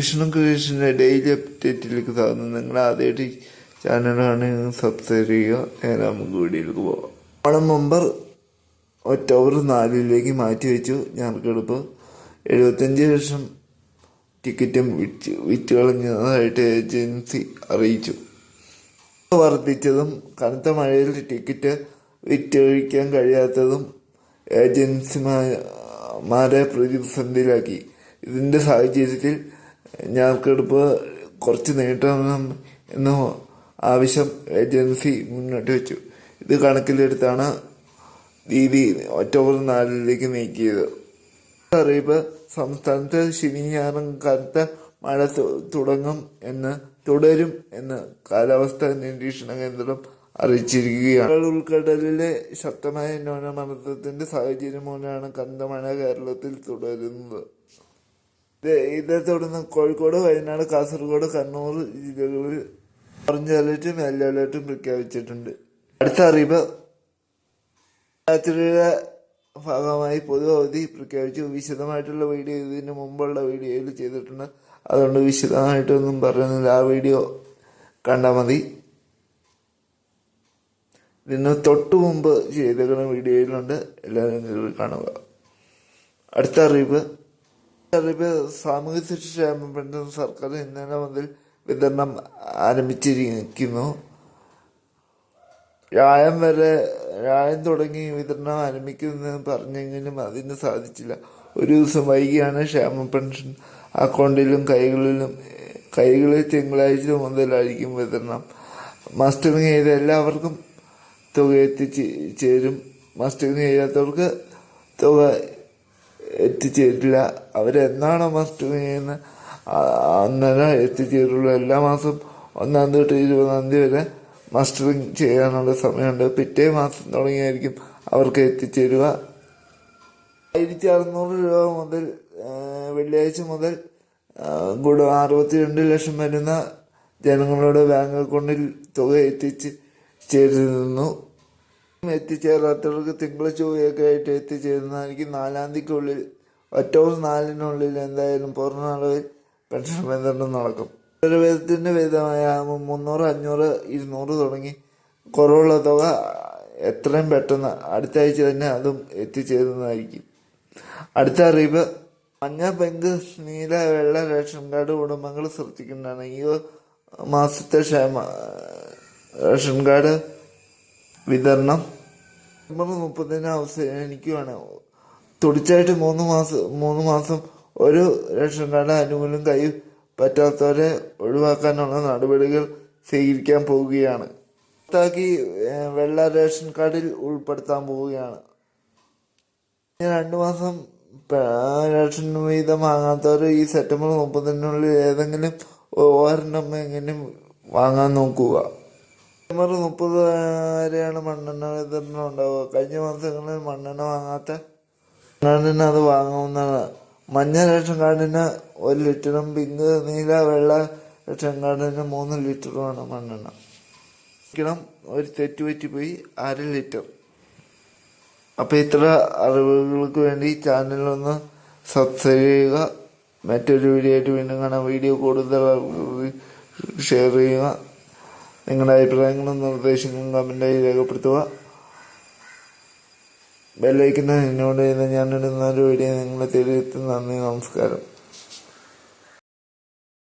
Vishnu ക്രിയേഷന്റെ daily അപ്ഡേറ്റിലേക്ക് സ്വാഗതം നിങ്ങൾ ആദ്യമായിട്ട് ചാനലാണ് സബ്സ്ക്രൈബ് ചെയ്യുക. നേരെ നമുക്ക് വീഡിയോയിലേക്ക് പോവാം ഓണം നമ്പർ ഒക്ടോബർ നാലിലേക്ക് മാറ്റി വെച്ചു. ഞങ്ങൾക്കെടുപ്പ് എഴുപത്തഞ്ച് ലക്ഷം ടിക്കറ്റും വിറ്റ് വിറ്റ് കളഞ്ഞതായിട്ട് ഏജൻസി അറിയിച്ചു. വർദ്ധിച്ചതും കനത്ത മഴയിൽ ടിക്കറ്റ് വിറ്റഴിക്കാൻ കഴിയാത്തതും ഏജൻസിമാരെ പ്രതിസന്ധിയിലാക്കി. ഇതിന്റെ സാഹചര്യത്തിൽ ഞങ്ങൾക്കെടുപ്പ് കുറച്ച് നീട്ടണം എന്ന ആവശ്യം ഏജൻസി മുന്നോട്ട് വെച്ചു. ഇത് കണക്കിലെടുത്താണ് തീയതി ഒക്ടോബർ നാലിലേക്ക് നീക്കിയത്. അറിയിപ്പ് സംസ്ഥാനത്ത് ശനി ഞായറും കനത്ത മഴ തുടങ്ങും എന്ന് തുടരും എന്ന് കാലാവസ്ഥാ നിരീക്ഷണ കേന്ദ്രം അറിയിച്ചിരിക്കുകയാണ്. ഉൾക്കടലിലെ ശക്തമായ ന്യൂനമർദ്ദത്തിന്റെ സാഹചര്യം മൂലമാണ് കനത്ത മഴ കേരളത്തിൽ തുടരുന്നത്. ഇത് തുടർന്ന് കോഴിക്കോട് വയനാട് കാസർഗോഡ് കണ്ണൂർ ജില്ലകളിൽ ഓറഞ്ച് അലർട്ടും യെല്ലോ അലർട്ടും പ്രഖ്യാപിച്ചിട്ടുണ്ട്. അടുത്ത അറിയിപ്പ് രാത്രിയുടെ ഭാഗമായി പൊതു അവധി പ്രഖ്യാപിച്ചു. വിശദമായിട്ടുള്ള വീഡിയോ ഇതിന് മുമ്പുള്ള വീഡിയോയിൽ ചെയ്തിട്ടുണ്ട്. അതുകൊണ്ട് വിശദമായിട്ടൊന്നും പറയുന്നില്ല. ആ വീഡിയോ കണ്ടാൽ മതി. ഇതിന് തൊട്ട് മുമ്പ് ചെയ്തേക്കുന്ന വീഡിയോയിലുണ്ട്. എല്ലാവരും കാണുക. അടുത്ത അറിയിപ്പ് അറിയിപ്പ് സാമൂഹ്യ സുരക്ഷാ പെൻഷൻ സർക്കാർ ഇന്നലെ മുതൽ വിതരണം ആരംഭിച്ചിരിക്കുന്നു. വ്യായം വരെ വ്യായം തുടങ്ങി വിതരണം ആരംഭിക്കുമെന്ന് പറഞ്ഞെങ്കിലും അതിന് സാധിച്ചില്ല. ഒരു ദിവസം വൈകിയാണ് ക്ഷേമ പെൻഷൻ അക്കൗണ്ടിലും കൈകളിലും കൈകളിൽ തിങ്കളാഴ്ച മുതലായിരിക്കും വിതരണം. മസ്റ്ററിങ് ചെയ്ത എല്ലാവർക്കും തുക എത്തിച്ച് ചേരും. മസ്റ്ററിങ് ചെയ്യാത്തവർക്ക് തുക എത്തിച്ചേരില്ല. അവരെന്നാണോ മസ്റ്റ് ചെയ്യുന്നത് അന്നേരം എത്തിച്ചേരുള്ളൂ. എല്ലാ മാസവും ഒന്നാം തീയതി തൊട്ട് ഇരുപതാം തീയതി വരെ മസ്റ്ററിങ് ചെയ്യാനുള്ള സമയമുണ്ട്. പിറ്റേ മാസം തുടങ്ങിയായിരിക്കും അവർക്ക് എത്തിച്ചേരുക. ആയിരത്തി അറുന്നൂറ് രൂപ മുതൽ വെള്ളിയാഴ്ച മുതൽ ഗുണ അറുപത്തിരണ്ട് ലക്ഷം വരുന്ന ജനങ്ങളുടെ ബാങ്ക് അക്കൗണ്ടിൽ തുക എത്തിച്ച് ചേരുന്നു. എത്തിച്ചേരാത്തവർക്ക് തിങ്കൾ ചൊവ്വയൊക്കെ ആയിട്ട് എത്തിച്ചേരുന്നതായിരിക്കും നാലാം തീയതിക്കുള്ളിൽ ഒറ്റവും നാലിനുള്ളിൽ എന്തായാലും പൂർണ അളവിൽ പെൻഷൻ വിതരണം നടക്കും. വിധത്തിന്റെ വിധമായ മുന്നൂറ് അഞ്ഞൂറ് ഇരുന്നൂറ് തുടങ്ങി കുറവുള്ള തുക എത്രയും പെട്ടെന്ന് അടുത്ത ആഴ്ച തന്നെ അതും എത്തിച്ചേരുന്നതായിരിക്കും. അടുത്ത അറിയിപ്പ്. മഞ്ഞ പെങ്ക് നീല വെള്ള റേഷൻ കാർഡ് കുടുംബങ്ങൾ ശ്രദ്ധിക്കേണ്ടതാണ്. ഈ മാസത്തെ ക്ഷേമ റേഷൻ കാർഡ് വിതരണം. ഡിസംബർ മുപ്പതിന് അവസാനിക്കുകയാണ് തുടർച്ചയായിട്ട് മൂന്ന് മാസം മൂന്ന് മാസം ഒരു റേഷൻ കാർഡ് ആനുകൂല്യം കൈ പറ്റാത്തവരെ ഒഴിവാക്കാനുള്ള നടപടികൾ സ്വീകരിക്കാൻ പോവുകയാണ്. പുറത്താക്കി വെള്ള റേഷൻ കാർഡിൽ ഉൾപ്പെടുത്താൻ പോവുകയാണ്. രണ്ടു മാസം റേഷൻ വീതം വാങ്ങാത്തവർ ഈ സെപ്റ്റംബർ മുപ്പതിനുള്ളിൽ ഏതെങ്കിലും ഒരെണ്ണം എങ്ങനെ വാങ്ങാൻ നോക്കുക. സെപ്റ്റംബർ മുപ്പത് വരെയാണ് മണ്ണെണ്ണ വിതരണം ഉണ്ടാവുക? കഴിഞ്ഞ മാസങ്ങളിൽ മണ്ണെണ്ണ വാങ്ങാത്ത കാർഡിന് അത് വാങ്ങാവുന്നതാണ് മഞ്ഞ റേഷൻ കാർഡിന് ഒരു ലിറ്ററും പിങ്ക് നീല വെള്ള റേഷൻ കാർഡിന് മൂന്ന് ലിറ്ററുമാണ് മണ്ണെണ്ണ. ക്കണം ഒരു തെറ്റ് പറ്റിപ്പോയി അര ലിറ്റർ. അപ്പോൾ ഇത്ര അറിവുകൾക്ക് വേണ്ടി ചാനലൊന്ന് സബ്സ്ക്രൈബ് ചെയ്യുക. മറ്റൊരു വീഡിയോ ആയിട്ട് വീണ്ടും കാണാം. വീഡിയോ കൂടുതൽ ഷെയർ ചെയ്യുക. നിങ്ങളുടെ അഭിപ്രായങ്ങളും നിർദ്ദേശങ്ങളും കമന്റായി രേഖപ്പെടുത്തുക. ബെല്ലൈക്കുന്ന എന്നോട് ഞാൻ ഇടുന്ന ഒരു വീഡിയോ നിങ്ങളെ തേടി എത്തും നന്ദി നമസ്കാരം.